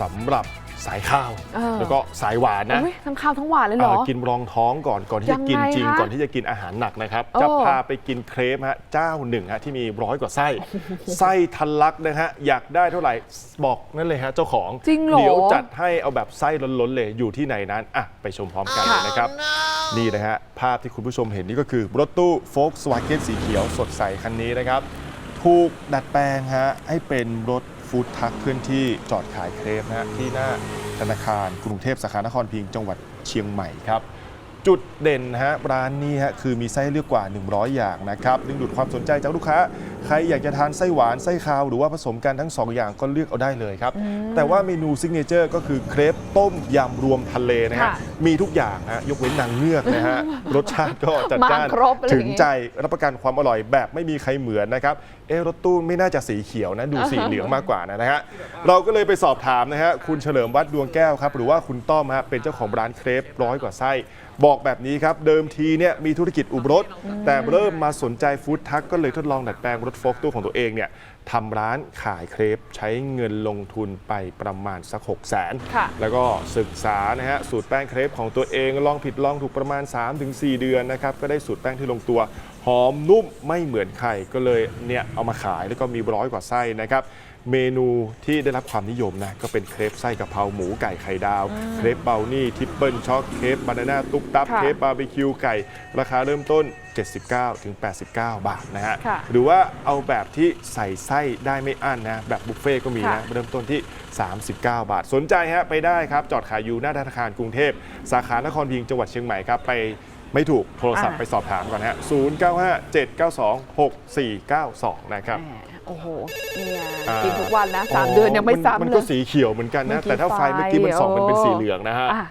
สำหรับสายข้าว เออ แล้วก็สายหวานนะอุ๊ยทั้งข้าวทั้งหวานเลยเหรอ เอ่อกินรองท้องก่อนก่อนที่จะกินจริงยังไงคะก่อนที่จะกินอาหารหนักนะครับโอ้ จะพาไปกินเครปฮะเจ้าหนึ่งฮะที่มีร้อยกว่าไส้ไส้ทันลักนะฮะอยากได้เท่าไหร่บอกนั่นเลยฮะเจ้าของจริงเหรอ เดี๋ยวจัดให้เอาแบบไส้ล้นๆเลยอยู่ที่ไหนนั้นอะไปชมพร้อมกันเลยนะครับ นี่นะฮะ ภาพที่คุณผู้ชมเห็นนี่ก็คือ รถตู้ Volkswagen สีเขียวสดใสคันนี้นะครับ ถูกดัดแปลงฮะให้เป็นรถ ฟู้ดทักเคลื่อนที่จอดขายเครปนะฮะที่หน้าธนาคารกรุงเทพสาขานครพิงจังหวัดเชียงใหม่ครับ จุดเด่นนะฮะร้านนี้ฮะคือมีไส้ให้เลือกกว่า 100 อย่างนะครับดึงดูดความสนใจจากลูกค้า ใครอยากจะทานไส้หวานไส้คาว หรือว่าผสมกันทั้ง 2 อย่างก็เลือกเอาได้เลยครับ แต่ว่าเมนูซิกเนเจอร์ก็คือเครปต้มยำรวมทะเลนะฮะค่ะมีทุกอย่างฮะยกเว้นนางเงือกนะฮะ รสชาติก็จัดจ้านมาครบอะไรอถึย่างงงี้ใจรับประกันความอร่อยแบบไม่มีใครเหมือนนะครับเอะรถตู้ไม่น่าจะสีเขียวนะดูสีเหลืองมากกว่านะฮะเราก็เลยไปสอบถามนะฮะคุณเฉลิมวัดดวงแก้วครับหรือว่าคุณต้อมฮะเป็นเจ้าของร้านเครปร้อยกว่าไส้บอกแบบนี้ครับ เดิมทีเนี่ยมีธุรกิจอุบรถ แต่เริ่มมาสนใจฟู้ดทัคก็เลยทดลองดัดแปลงรถโฟล์กตู้ของตัวเองเนี่ย ทำร้านขายเครปใช้เงินลงทุนไปประมาณสัก 6 0 0 0 0นค่ะ แล้วก็ศึกษานะฮะสูตรแป้งเครปของตัวเองลองผิดลองถูกประมาณ 3-4 เดือนนะครับก็ได้สูตรแป้งที่ลงตัว หอมนุ่มไม่เหมือนใครก็เลยเนี่ยเอามาขายแล้วก็มีร้อยกว่าไส้นะครับ เมนูที่ได้รับความนิยมนะก็เป็นเครปไส้กะเพราหมูไก่ไข่ดาว เครปเบลนี่ทิปเปิลช็อกเครปบานาน่าตุ๊กตับ ค่ะเครปบาร์บีคิวไก่ ราคาเริ่มต้น 79ถึง89 บาทนะฮะค่ะ หรือว่าเอาแบบที่ใส่ไส้ได้ไม่อั้นนะแบบบุฟเฟ่ต์ก็มีนะค่ะเริ่มต้นที่ 39 บาท สนใจฮะไปได้ครับ จอดขายอยู่หน้าธนาคารกรุงเทพ สาขานครพิงค์จังหวัดเชียงใหม่ครับ ไปไม่ถูกโทรศัพท์อ่าไปสอบถามก่อนฮะ 0957926492 นะครับแหมโอ้โหเนี่ยอ่ากินทุกวันนะสามเดือนยังไม่มันซ้ำมันเลก็ยสีเขียวเหมือนกันนะเมื่อกี้แต่ถ้าไฟเมื่อกี้มันไฟส่องมันเป็นโอ้สีเหลืองนะฮะอะ